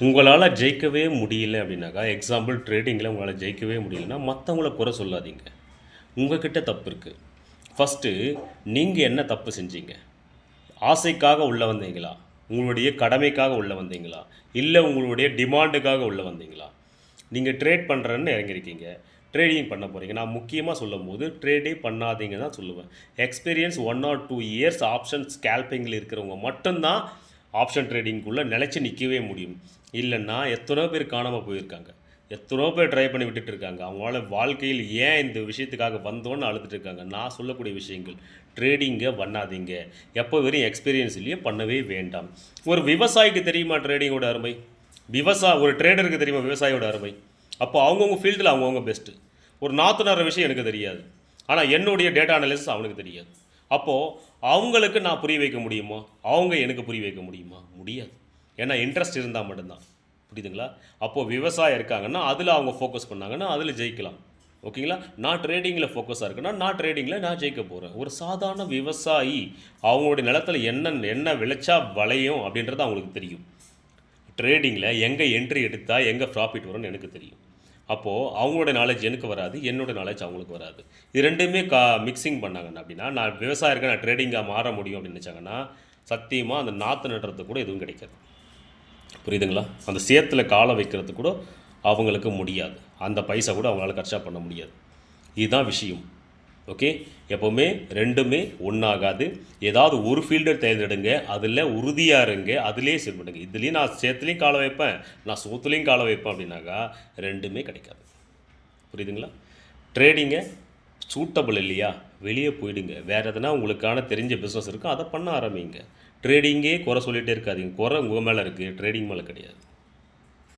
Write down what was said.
உங்களால் ஜெயிக்கவே முடியல அப்படின்னாக்கா எக்ஸாம்பிள் ட்ரேடிங்கில் உங்களால் ஜெயிக்கவே முடியலன்னா மற்றவங்கள குறை சொல்லாதீங்க. உங்ககிட்ட தப்பு இருக்குது ஃபஸ்ட்டு நீங்கள் என்ன தப்பு செஞ்சீங்க? ஆசைக்காக உள்ளே வந்தீங்களா? உங்களுடைய கடமைக்காக உள்ளே வந்தீங்களா? இல்லை உங்களுடைய டிமாண்டுக்காக உள்ளே வந்தீங்களா? நீங்கள் ட்ரேட் பண்ணுறேன்னு இறங்கியிருக்கீங்க ட்ரேடிங் பண்ண போகிறீங்க நான் முக்கியமாக சொல்லும் போது ட்ரேடே பண்ணாதீங்க தான் சொல்லுவேன். Experience one or two years option ஸ்கேல்பிங்கில் இருக்கிறவங்க மட்டும்தான் ஆப்ஷன் ட்ரேடிங்குள்ளே நிலச்சி நிற்கவே முடியும். இல்லைன்னா எத்தனையோ பேர் காணாமல் போயிருக்காங்க. எத்தனையோ பேர் ட்ரை பண்ணி விட்டுட்டு இருக்காங்க அவங்களால வாழ்க்கையில் ஏன் இந்த விஷயத்துக்காக வந்தோன்னு அழுதுட்டு இருக்காங்க நான் சொல்லக்கூடிய விஷயங்கள் ட்ரேடிங்கை பண்ணாதீங்க. எப்போ வெறும் எக்ஸ்பீரியன்ஸ் இல்லையோ பண்ணவே வேண்டாம். ஒரு விவசாயிக்கு தெரியுமா ட்ரேடிங்கோட அருமை? விவசாய ஒரு ட்ரேடருக்கு தெரியுமா விவசாயியோட அருமை? அப்போ அவங்கவுங்க ஃபீல்டில் அவங்கவுங்க பெஸ்ட்டு ஒரு நாற்று நடுற விஷயம் எனக்கு தெரியாது. ஆனால் என்னுடைய டேட்டா அனாலிசிஸ் அவனுக்கு தெரியாது. அப்போது அவங்களுக்கு நான் புரிய வைக்க முடியுமா? அவங்க எனக்கு புரிய வைக்க முடியுமா? முடியாது. ஏன்னா இன்ட்ரெஸ்ட் இருந்தால் மட்டும்தான். புரியுதுங்களா? அப்போது விவசாயம் இருக்காங்கன்னா அதில் அவங்க ஃபோக்கஸ் பண்ணாங்கன்னா அதில் ஜெயிக்கலாம். ஓகேங்களா? நான் ட்ரேடிங்கில் ஃபோக்கஸாக இருக்குன்னா நான் ட்ரேடிங்கில் நான் ஜெயிக்க போகிறேன் ஒரு சாதாரண விவசாயி அவங்களுடைய நிலத்துல என்ன என்ன விளைச்சா விளையும் அப்படின்றது அவங்களுக்கு தெரியும். ட்ரேடிங்கில் எங்கே என்ட்ரி எடுத்தால் எங்கே ப்ராஃபிட் வரும்னு எனக்கு தெரியும். அப்போது அவங்களோட நாலேஜ் எனக்கு வராது என்னோட நாலேஜ் அவங்களுக்கு வராது. இது ரெண்டுமே கா மிக்சிங் பண்ணாங்கன்னா அப்படின்னா நான் விவசாயம் நான் ட்ரேடிங்காக மாற முடியும் அப்படின்னு நினச்சாங்கன்னா சத்தியமாக அந்த நாற்று நடுறதுக்கு கூட எதுவும் கிடைக்காது. புரியுதுங்களா? அந்த சேத்துல காலை வைக்கிறது கூட அவங்களுக்கு முடியாது. அந்த பைசா கூட அவங்களால கர்ச்சா பண்ண முடியாது. இதுதான் விஷயம். ஓகே எப்போவுமே ரெண்டுமே ஒன்றாகாது ஏதாவது ஒரு ஃபீல்டர் தேர்ந்தெடுங்க அதில் உறுதியாக இருங்க அதிலே செயல்படுங்க. இதுலேயும் நான் சேத்துலேயும் காலை வைப்பேன் நான் சோத்துலேயும் காலை வைப்பேன் அப்படின்னாக்கா ரெண்டுமே கிடைக்காது. புரியுதுங்களா? ட்ரேடிங்கை சூட்டபிள் இல்லையா? வெளியே போயிடுங்க. வேறு எதனா உங்களுக்கான தெரிஞ்ச பிஸ்னஸ் இருக்கோ அதை பண்ண ஆரம்பிங்க. ட்ரேடிங்கே குறை சொல்லிகிட்டே இருக்காதீங்க. குறை உங்கள் மேலே இருக்குது ட்ரேடிங் மேலே கிடையாது.